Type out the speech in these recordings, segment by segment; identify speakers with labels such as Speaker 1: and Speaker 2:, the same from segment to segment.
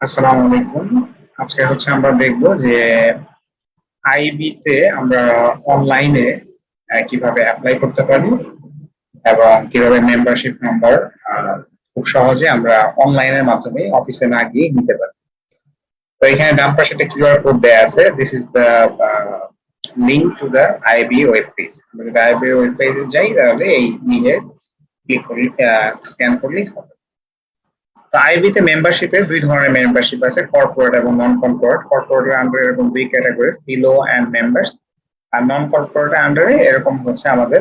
Speaker 1: আসসালামু আলাইকুম। আজকে হচ্ছে আমরা দেখব যে আইবি তে আমরা অনলাইনে কীভাবে অ্যাপ্লাই করতে পারি এবং কীভাবে মেম্বারশিপ নাম্বার খুব সহজে আমরা অনলাইনের মাধ্যমে অফিসে না গিয়ে নিতে পারি। তো এখানে ডান পাশে একটা কিউআর কোড দেয়া আছে। This is the link to the IB web page আমরা যদি আইবি ওয়েব পেজে যাই, তাহলে এই লিঙ্কে ক্লিক করলে স্ক্যান করলেই হবে। আইবিতে মেম্বারশিপের দুই ধরনের মেম্বারশিপ আছে কর্পোরেট এবং নন কর্পোরেট কর্পোরেটের আন্ডারে এরকম দুই ক্যাটাগরি ফিলো অ্যান্ড মেম্বার্স আর নন কর্পোরেটের আন্ডারে এরকম হচ্ছে আমাদের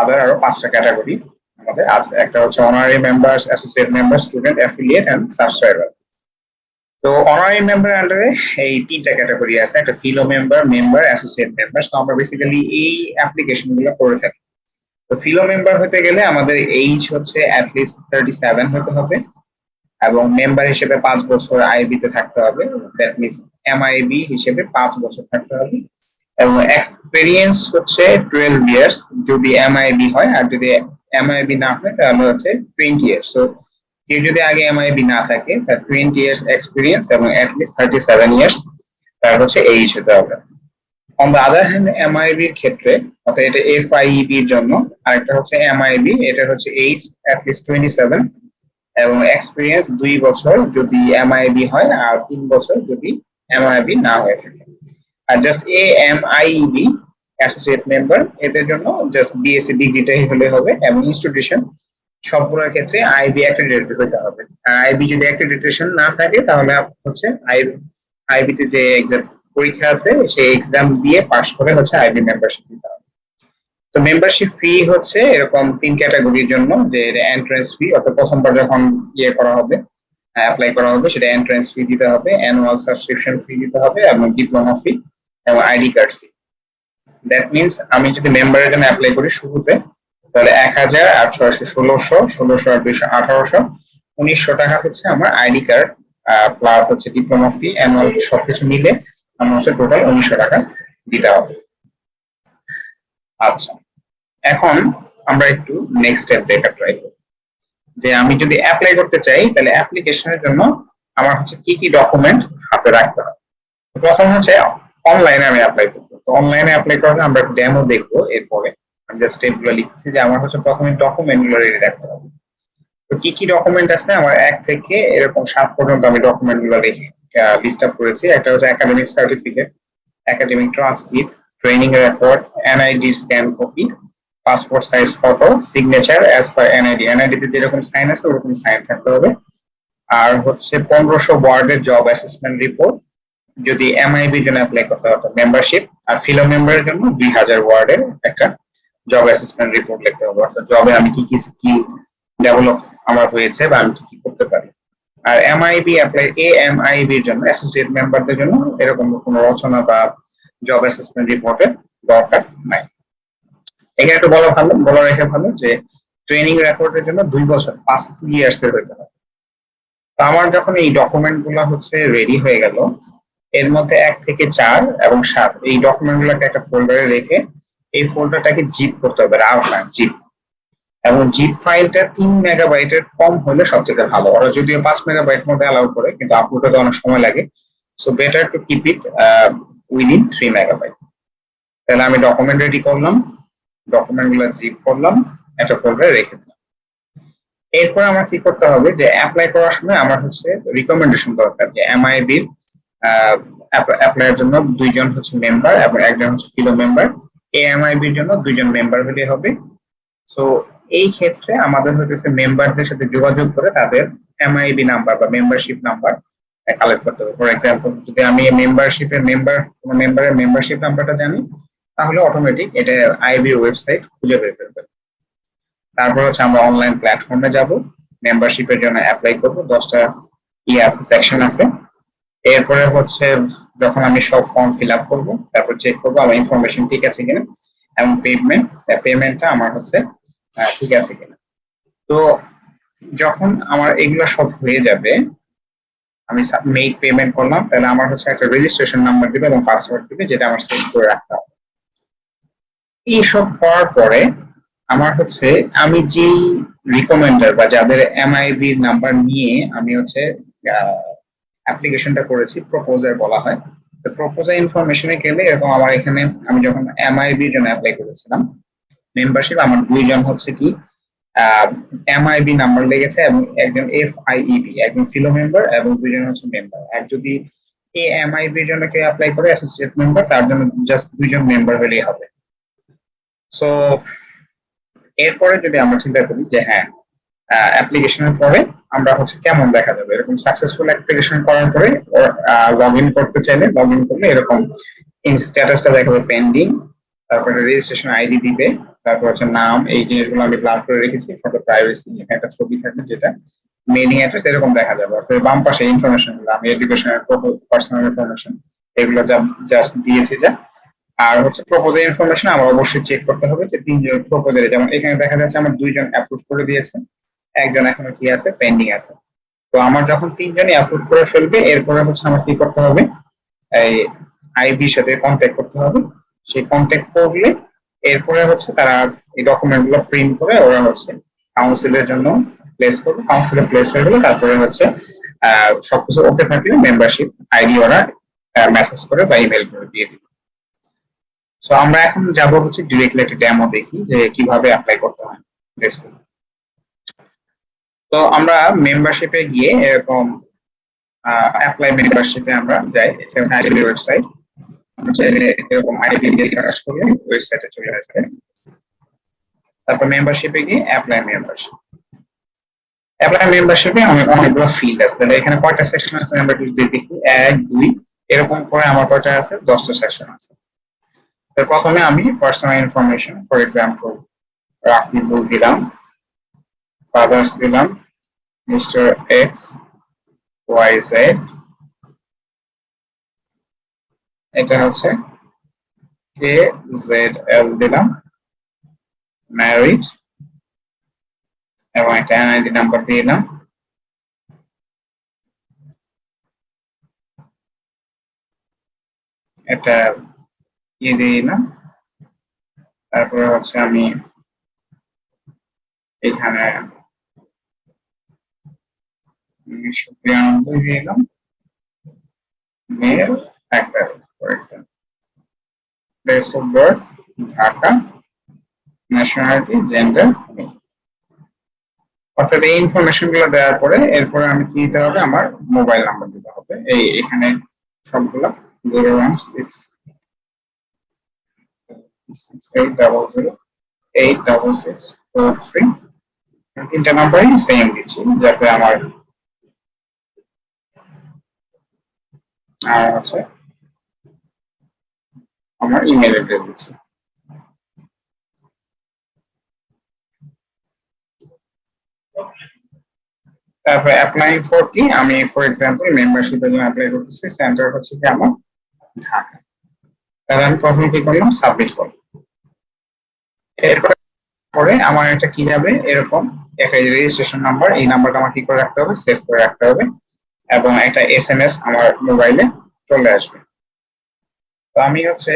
Speaker 1: আদার আরও পাঁচটা ক্যাটাগরি আমাদের। আছে একটা হচ্ছে honorary members associate member student affiliate and subscriber তো অনারি মেম্বার আন্ডারে এই তিনটা ক্যাটাগরি আছে, একটা fellow member member associate member তো আমরা বেসিক্যালি এই অ্যাপ্লিকেশনগুলো করে থাকি। তো ফিলো মেম্বার হতে গেলে আমাদের এইজ হচ্ছে অ্যাটলিস্ট থার্টি সেভেন হতে হবে। এবং মেম্বার হিসেবে পাঁচ বছর আইবি তে থাকতে হবে। দ্যাট মিনস এমআইবি হিসেবে পাঁচ বছর থাকতে হবে। এবং এক্সপেরিয়েন্স হচ্ছে টুয়েলভ ইয়ার্স যদি এমআইবি হয়, আর যদি এমআইবি না হয়, তাহলে হচ্ছে টোয়েন্টি ইয়ার্স তো কেউ যদি আগে এমআইবি না থাকে, তার টোয়েন্টি ইয়ার্স এক্সপিরিয়েন্স এবং at least thirty seven years তার হচ্ছে এইজ হতে হবে। On the other hand MIB এর ক্ষেত্রে, অর্থাৎ এটা এফ আইবি এর জন্য, আরেকটা হচ্ছে এমআইবি এটা হচ্ছে age at least twenty seven এবং এক্সপিরিয়েন্স দুই বছর যদি এমআইবি হয় আর তিন বছর যদি এমআইবি না হয়ে থাকে। আর just A M IB associate member এদের জন্য জাস্ট বিএসসি ডিগ্রিটাই হলে হবে এবং ইনস্টিটিউশন সবগুলোর ক্ষেত্রে আইবি অ্যাক্রেডিটেড হতে হবে। আইবি যদি অ্যাক্রেডিটেশন না থাকে, তাহলে হচ্ছে আইবিতে যে এক্সাম পরীক্ষা আছে, সেই এক্সাম দিয়ে পাশ করে হচ্ছে আইবি মেম্বারশিপ নিতে হবে। তো মেম্বারশিপ ফি হচ্ছে এরকম তিন ক্যাটাগরির জন্য, যে এন্ট্রান্স ফি অর্থাৎ প্রথমবার যখন ইয়ে করা হবে অ্যাপ্লাই করা হবে, সেটা এন্ট্রান্স ফি দিতে হবে অ্যানুয়াল সাবস্ক্রিপশন ফি দিতে হবে, এবং ডিপ্লোমা ফি এবং ID card fee that means আমি যদি মেম্বারের জন্য অ্যাপ্লাই করি শুরুতে, তাহলে এক হাজার আর ছয়শো ষোলোশো ষোলোশো আর দুইশো আঠারোশো, উনিশশো টাকা হচ্ছে আমার আইডি কার্ড প্লাস হচ্ছে ডিপ্লোমা ফি অ্যানুয়াল সবকিছু মিলে আমার হচ্ছে টোটাল উনিশশো টাকা দিতে হবে। আচ্ছা। এখন আমরা একটু নেক্সট স্টেপ দেখা ট্রাই করব। যে আমি যদি অ্যাপ্লাই করতে চাই, তাহলে অ্যাপ্লিকেশনের জন্য আমার হচ্ছে কি কি ডকুমেন্ট হাতে রাখতে হবে। প্রথম হচ্ছে অনলাইনে আমি অ্যাপ্লাই করব। তো অনলাইনে অ্যাপ্লাই করার আমরা ডেমো দেখব, এরপরে আমি জাস্ট স্টেপগুলো লিখছি যে আমার হচ্ছে প্রথমে ডকুমেন্টগুলো রেডি রাখতে হবে। তো কি কি ডকুমেন্ট আছে? আমার এক থেকে এরকম সাত পর্যন্ত আমি ডকুমেন্টগুলো রেখে লিস্ট আপ করেছি। একটা হচ্ছে academic certificate academic transcript training record NID scan copy passport size photo signature as per NID তে যেরকম সাইন আছে, ওরকম সাইন থাকতে হবে। আর হচ্ছে পনেরোশো ওয়ার্ডের জব অ্যাসেসমেন্ট রিপোর্ট যদি এমআইবির জন্য অ্যাপ্লাই করতে হবে মেম্বারশিপ আর ফিলো মেম্বারের জন্য দুই হাজার ওয়ার্ডের একটা জব অ্যাসেসমেন্ট রিপোর্ট লিখতে হবে। অর্থাৎ জবে আমি কি কি স্কিল ডেভেলপ আমার হয়েছে বা আমি কি কি করতে পারি। আর এমআইবি অ্যাপ্লাই এ এমআইবির জন্য অ্যাসোসিয়েট মেম্বারদের জন্য এরকম কোনো রচনা বা জব অ্যাসেসমেন্ট রিপোর্টের দরকার নাই। এখানে একটু বলা ভালো, বলা রেখে ভালো যে ট্রেনিং রেকর্ডের জন্য দুই বছর, পাঁচ ইয়ার্স এর হইতে হবে। তো আমার যখন এই ডকুমেন্টগুলো হচ্ছে রেডি হয়ে গেল, এর মধ্যে এক থেকে চার এবং সাত, এই ডকুমেন্ট গুলোকে একটা ফোল্ডারে রেখে এই ফোল্ডারটাকে জিপ করতে হবে, রাও না জিপ এবং জিপ ফাইলটা তিন মেগাবাইটের কম হলে সবচেয়ে ভালো। ওরা যদিও পাঁচ মেগাবাইট মধ্যে অ্যালাউ করে, কিন্তু আপলোড হতে অনেক সময় লাগে। So better to keep it within three megabyte তাহলে আমি ডকুমেন্ট রেডি করলাম ডকুমেন্টগুলো জিপ করলাম, একটা ফোল্ডারে রেখে দিলাম। এরপর আমার কি করতে হবে যে অ্যাপ্লাই করার সময় আমার হচ্ছে রিকমেন্ডেশন দরকার যে এমআইবির অ্যাপ্লাইয়ের জন্য দুইজন হচ্ছে মেম্বার এবং একজন হচ্ছে ফিলো মেম্বার এএমআইবির জন্য দুইজন মেম্বার হলে হবে। সো এই ক্ষেত্রে আমাদের হচ্ছে মেম্বারদের সাথে যোগাযোগ করে তাদের এমআইবি নাম্বার বা মেম্বারশিপ নাম্বার কালেক্ট করতে হবে। ফর এক্সাম্পল যদি আমি মেম্বারশিপের মেম্বার কোনো মেম্বারের মেম্বারশিপ নাম্বারটা জানি, তাহলে অটোমেটিক এটা আইবি ওয়েবসাইট খুঁজে বের করবে তারপর হচ্ছে আমরা অনলাইন প্ল্যাটফর্মে যাব মেম্বারশিপের জন্য অ্যাপ্লাই করব, দশটা ইয়ে আছে সেকশন আছে। এরপরে হচ্ছে যখন আমি সব ফর্ম ফিল আপ করব, তারপর চেক করব আমার ইনফরমেশন ঠিক আছে কিনা এবং পেমেন্ট পেমেন্টটা আমার হচ্ছে ঠিক আছে কিনা। তো যখন আমার এগুলো সব হয়ে যাবে আমি মেক পেমেন্ট করলাম, তাহলে আমার হচ্ছে একটা রেজিস্ট্রেশন নাম্বার দিবে এবং পাসওয়ার্ড দিবে, যেটা আমার সেভ করে রাখতে হবে। এইসব করার পরে আমার হচ্ছে, আমি যেই রিকমেন্ডার বা যাদের এমআইবি নাম্বার নিয়ে আমি হচ্ছে অ্যাপ্লিকেশনটা করেছি প্রপোজার বলা হয়, তো প্রপোজার ইনফরমেশনে গেলে এরকম আমার এখানে, আমি যখন এমআইবি জন্য অ্যাপ্লাই করেছিলাম মেম্বারশিপ আমার দুইজন হচ্ছে কি এমআইবি নাম্বার লেগেছে এবং একজন এফ আইইবি একজন ফিলো মেম্বার এবং দুইজন হচ্ছে মেম্বার আর যদি এই এমআইবির জন্য কেউ অ্যাপ্লাই করে অ্যাসোসিয়েট মেম্বার তার জন্য জাস্ট দুইজন মেম্বার হলেই হবে। সো এরপরে যদি আমরা চিন্তা করি যে হ্যাঁ অ্যাপ্লিকেশনের পরে আমরা হচ্ছে কেমন দেখা যাবে? এরকম সাকসেসফুল অ্যাপ্লিকেশন করার পরে লগ ইন করতে চাইলে লগ ইন করলে এরকম স্ট্যাটাসটা দেখাবে পেন্ডিং তারপরে রেজিস্ট্রেশন আইডি দিবে। তারপর হচ্ছে নাম, এই জিনিসগুলো আমি প্লান করে রেখেছি ফটো প্রাইভেসি এখানে একটা ছবি থাকবে যেটা মেইলিং অ্যাড্রেস এরকম দেখা যাবে। অর্থাৎ বাম পাশে ইনফরমেশনগুলো, আমি এডুকেশনের পার্সোনাল ইনফরমেশন এগুলো যা জাস্ট দিয়েছি যা। আর হচ্ছে প্রপোজাল ইনফরমেশন আমার অবশ্যই চেক করতে হবে যে তিনজন প্রপোজালে যেমন এখানে দেখা যাচ্ছে আমার দুইজন অ্যাপ্রুভ করে দিয়েছে, একজন এখনও কি আছে পেন্ডিং আছে। তো আমার যখন তিনজনই অ্যাপ্রুভ করে ফেলবে, এরপরে হচ্ছে আমার কি করতে হবে? এই আইবির সাথে কন্ট্যাক্ট করতে হবে। সেই কন্ট্যাক্ট করলে এরপরে হচ্ছে তারা এই ডকুমেন্টগুলো প্রিন্ট করে ওরা হচ্ছে কাউন্সিলের জন্য প্লেস করবে কাউন্সিলে প্লেস হয়ে গেলে তারপরে হচ্ছে সবকিছু ওকে থাকলে মেম্বারশিপ আইডি ওরা মেসেজ করে বা ইমেল করে দিয়ে দিবে। সো আমরা এখন যাব হচ্ছে ডিরেক্টলি একটা ডেমো দেখি যে কীভাবে অ্যাপ্লাই করতে হয়। তো আমরা মেম্বারশিপে গিয়ে এরকম অ্যাপ্লাই মেম্বারশিপে আমরা যাই। এটা ওয়েবসাইট এরকম আইডি দিয়ে সার্চ করলে ওয়েবসাইটে চলে আসবে। তারপর মেম্বারশিপে গিয়ে অ্যাপ্লাই মেম্বারশিপ অ্যাপ্লাই মেম্বারশিপে অনেকগুলো এখানে কয়টা সেকশন দেখি, এক, দুই, এরকম করে আমার আছে? দশটা সেকশন আছে। প্রথমে আমি personal information for example Rakibul দিলাম ফাদার্স দিলাম মিস্টার এক্স ওয়াই জেড এটা হচ্ছে কে জেড এল দিলাম ম্যারিড এবং একটা এনআইডি নাম্বার দিয়ে দিলাম। এটা ইয়ে দিয়ে দিলাম, তারপরে হচ্ছে আমি এখানে বিরানব্বই দিয়ে দিলাম মেল একটা for example place of birth Dhaka nationality gender অর্থাৎ এই ইনফরমেশনগুলো দেওয়ার পরে এরপরে আমি কি দিতে হবে? আমার মোবাইল নাম্বার দিতে হবে। এই এখানে সবগুলো zero one six six eight double zero eight double six four three তিনটা নাম্বারই সেম দিচ্ছি, যাতে আমার আর হচ্ছে আমার ইমেল অ্যাড্রেস দিচ্ছি। তারপরে অ্যাপ্লাই ফর কি আমি ফর এক্সাম্পল মেম্বারশিপের জন্য অ্যাপ্লাই করতেছি সেন্টার হচ্ছে কি আমার? ঢাকা। তাহলে আমি প্রথমে কি করলাম? সাবমিট করলাম। পরে আমার এটা কি যাবে? এরকম একটা রেজিস্ট্রেশন নাম্বার এই নাম্বারটা আমার কি করে রাখতে হবে? সেভ করে রাখতে হবে। এবং একটা এস আমার মোবাইলে চলে আসবে। তো আমি হচ্ছে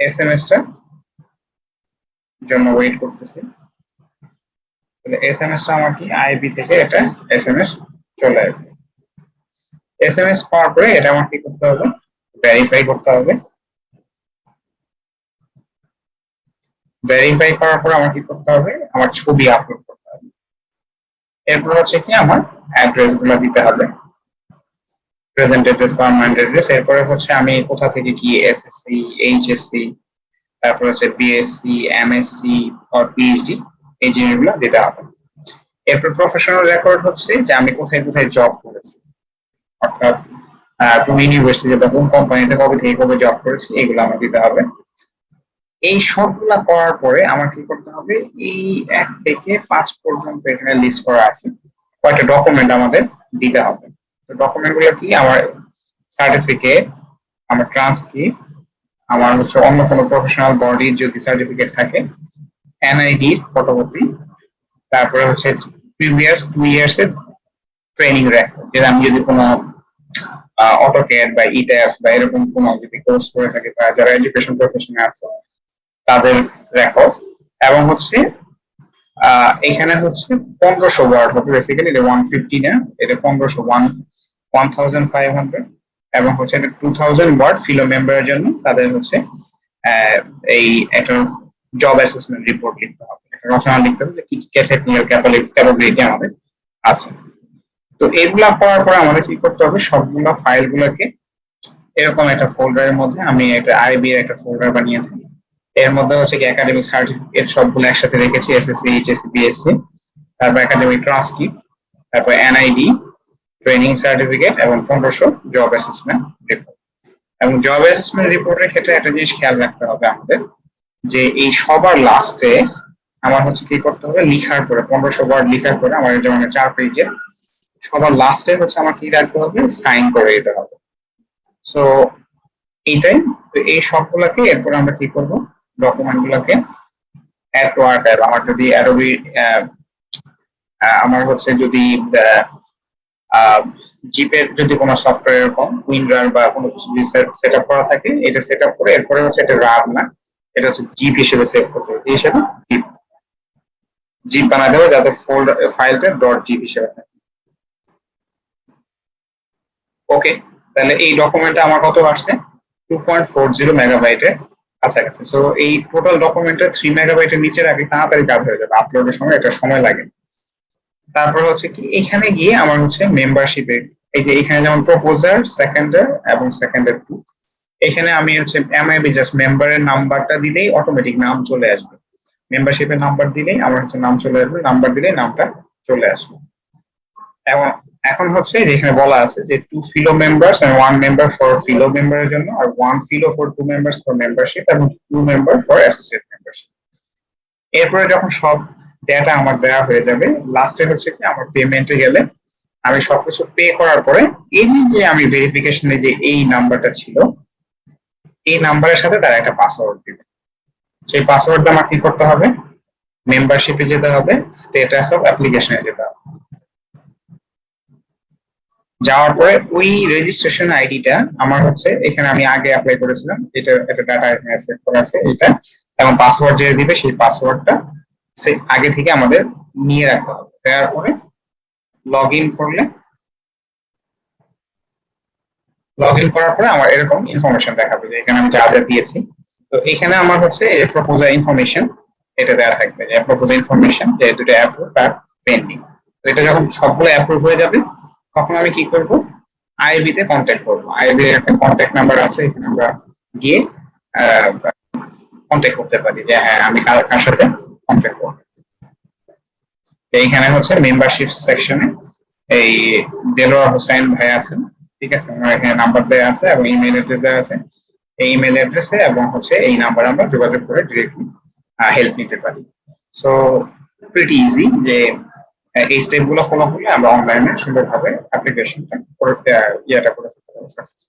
Speaker 1: এস এম এস টা জন্য ওয়েট করতেছি। এস এম এস টা আমার কি? আইবি থেকে এটা এস এম এস চলে আসবে। এস এম পাওয়ার পরে এটা আমার কি করতে হবে? ভেরিফাই করতে হবে। ভেরিফাই করার পর আমার কি করতে হবে? আমার ছবি আপলোড করতে হবে। এরপর হচ্ছে কি? আমার অ্যাড্রেসগুলো দিতে হবে। প্রেজেন্ট অ্যাড্রেস পার্মানেন্ট অ্যাড্রেস এরপরে হচ্ছে আমি কোথা থেকে কি এসএসসি এইচএসসি তারপর হচ্ছে বিএসসি এমএসসি অর পিএইচডি এই জিনিসগুলো দিতে হবে। এরপর প্রফেশনাল রেকর্ড হচ্ছে যে আমি কোথায় কোথায় জব করেছি। অর্থাৎ কোন ইউনিভার্সিটি বা কোন কোম্পানিতে কবে থেকে কবে জব করেছি, এগুলো আমার দিতে হবে। এই সবগুলা করার পরে আমার কি করতে হবে, এই এক থেকে পাঁচ পর্যন্ত এখানে লিস্ট করা আছে। কয়েকটা ডকুমেন্ট আমাদের দিতে হবে। তো ডকুমেন্টগুলো কি? আমার সার্টিফিকেট আমার ট্রান্সক্রিপ্ট আমার হচ্ছে অন্য কোনো প্রফেশনাল বডির যদি সার্টিফিকেট থাকে এনআইডি ফটোকপি তারপরে হচ্ছে প্রিভিয়াস টু ইয়ার্স এর ট্রেনিং রেকর্ড যেটা আমি যদি কোনো অটোক্যাড বা ইটাস বা এরকম কোনো যদি কোর্স করে থাকে বা যারা এডুকেশন প্রফেশনে আছে, তাদের রেকর্ড এবং হচ্ছে এখানে হচ্ছে পনেরোশো ওয়ার্ড হচ্ছে বেসিক্যালি এটা ওয়ান ফিফটি না, এটা পনেরোশো one one thousand five hundred এবং হচ্ছে এটা টু থাউজেন্ড ওয়ার্ড ফিলো মেম্বারের জন্য তাদের হচ্ছে এই একটা জব অ্যাসেসমেন্ট রিপোর্ট লিখতে হবে। একটা রচনা লিখতে হবে যে কি কি টেকনিক্যাল ক্যাপাবিলিটি আমাদের আছে। তো এগুলা করার পরে আমাদের কি করতে হবে, সবগুলা ফাইল গুলোকে এরকম একটা ফোল্ডারের মধ্যে, আমি একটা আইবি এর একটা ফোল্ডার বানিয়েছি। এর মধ্যে হচ্ছে কি একাডেমিক সার্টিফিকেট সবগুলো একসাথে রেখেছি এসএসসি এইচএসসি বিএসসি তারপর একাডেমিক ট্রান্সক্রিপ্ট তারপর এনআইডি ট্রেনিং সার্টিফিকেট এবং পনেরোশো জব অ্যাসেসমেন্ট রিপোর্ট এবং জব অ্যাসেসমেন্ট রিপোর্টের ক্ষেত্রে একটা জিনিস খেয়াল রাখতে হবে আমাদের, যে এই সবার লাস্টে আমার হচ্ছে কি করতে হবে, লিখার পরে, পনেরোশো ওয়ার্ড লিখার পরে আমার যেমন চার পেজে সবার লাস্টে হচ্ছে আমার কি রাখতে হবে সাইন করে দিতে হবে। সো এইটাই, তো এই সবগুলাকে এরপর আমরা কি করব? ডকুমেন্ট গুলোকে অ্যাড টু আমার যদি অ্যাডোবি আমার হচ্ছে যদি জিপের যদি কোনো সফটওয়্যার এরকম উইন্ডার বা কোনো কিছু সেট আপ করা থাকে, এটা সেট আপ করে এরপরে হচ্ছে এটা রাব না। এটা হচ্ছে জিপ হিসেবে সেভ করতে হবে। হিসেবে জিপ জিপ বানাতে হবে যাতে ফোল্ডার ফাইলটা ডট জিপ হিসেবে থাকে। ওকে তাহলে এই ডকুমেন্টটা আমার কত আসছে? টু পয়েন্ট ফোর জিরো মেগাবাইটের কাছাকাছি সো এই টোটাল ডকুমেন্টটা থ্রি মেগাবাইটের নিচে রাখি তাড়াতাড়ি কাজ হয়ে যাবে আপলোডের সময় এটা সময় লাগে তারপর হচ্ছে কি, এখানে গিয়ে আমার হচ্ছে মেম্বারশিপে এই যে এখানে যেমন প্রপোজার সেকেন্ডার এবং সেকেন্ডার টু এখানে আমি হচ্ছে এমআইবি জাস্ট মেম্বারের নাম্বারটা দিলেই অটোমেটিক নাম চলে আসবে। মেম্বারশিপের নাম্বার দিলেই আমার হচ্ছে নাম চলে আসবে নাম্বার দিলেই নামটা চলে আসবে। এবং এখন হচ্ছে যেখানে বলা আছে যে two fellow members and one member for fellow মেম্বারের জন্য আর one fellow for two members for membership এবং two member for associate membership এরপরে যখন সব ডেটা আমার দেওয়া হয়ে যাবে লাস্টে হচ্ছে কি আমার পেমেন্টে গেলে আমি সবকিছু পে করার পরে এই যে আমি ভেরিফিকেশনে যে এই নাম্বারটা ছিল, এই নাম্বারের সাথে তারা একটা পাসওয়ার্ড দিবে। সেই পাসওয়ার্ডটা আমার কি করতে হবে? মেম্বারশিপে যেতে হবে স্ট্যাটাস অফ অ্যাপ্লিকেশনে যেতে হবে। যাওয়ার পরে ওই রেজিস্ট্রেশন আইডিটা আমার হচ্ছে, এখানে আমি আগে অ্যাপ্লাই করেছিলাম, এটা একটা ডাটা এখানে করা আছে এটা, এবং পাসওয়ার্ড যে দিবে সেই পাসওয়ার্ডটা সে আগে থেকে আমাদের নিয়ে রাখতে হবে। দেওয়ার পরে লগ ইন করলে লগ ইন করার পরে আমার এরকম ইনফরমেশন দেখাবে যে এখানে আমি যা যা দিয়েছি। তো এখানে আমার হচ্ছে প্রপোজাল ইনফরমেশন এটা দেওয়া থাকবে, যে প্রপোজাল ইনফরমেশন যে দুটো অ্যাপ্রুভ আর পেন্ডিং তো এটা যখন সবগুলো অ্যাপ্রুভ হয়ে যাবে তখন আমি কি করব? আইবি তে কন্ট্যাক্ট করব। আইবি এর একটা কন্ট্যাক্ট নাম্বার আছে, এখানে আমরা গিয়ে কন্ট্যাক্ট করতে পারি যে হ্যাঁ আমি কার কার সাথে কন্ট্যাক্ট করব। এইখানে হচ্ছে মেম্বারশিপ সেকশনে এই দেলোয়ার হোসেন ভাই আছেন, ঠিক আছে? আমার এখানে নাম্বার দেওয়া আছে এবং ইমেল অ্যাড্রেস দেওয়া আছে। এই ইমেল অ্যাড্রেসে এবং হচ্ছে এই নাম্বার আমরা যোগাযোগ করে ডিরেক্টলি হেল্প নিতে পারি। সো প্রিটি ইজি যে এই স্টেপগুলো ফলো করলে আমরা অনলাইনে সুন্দরভাবে অ্যাপ্লিকেশনটা ইয়েটা করে ফেলতে পারব সাকসেস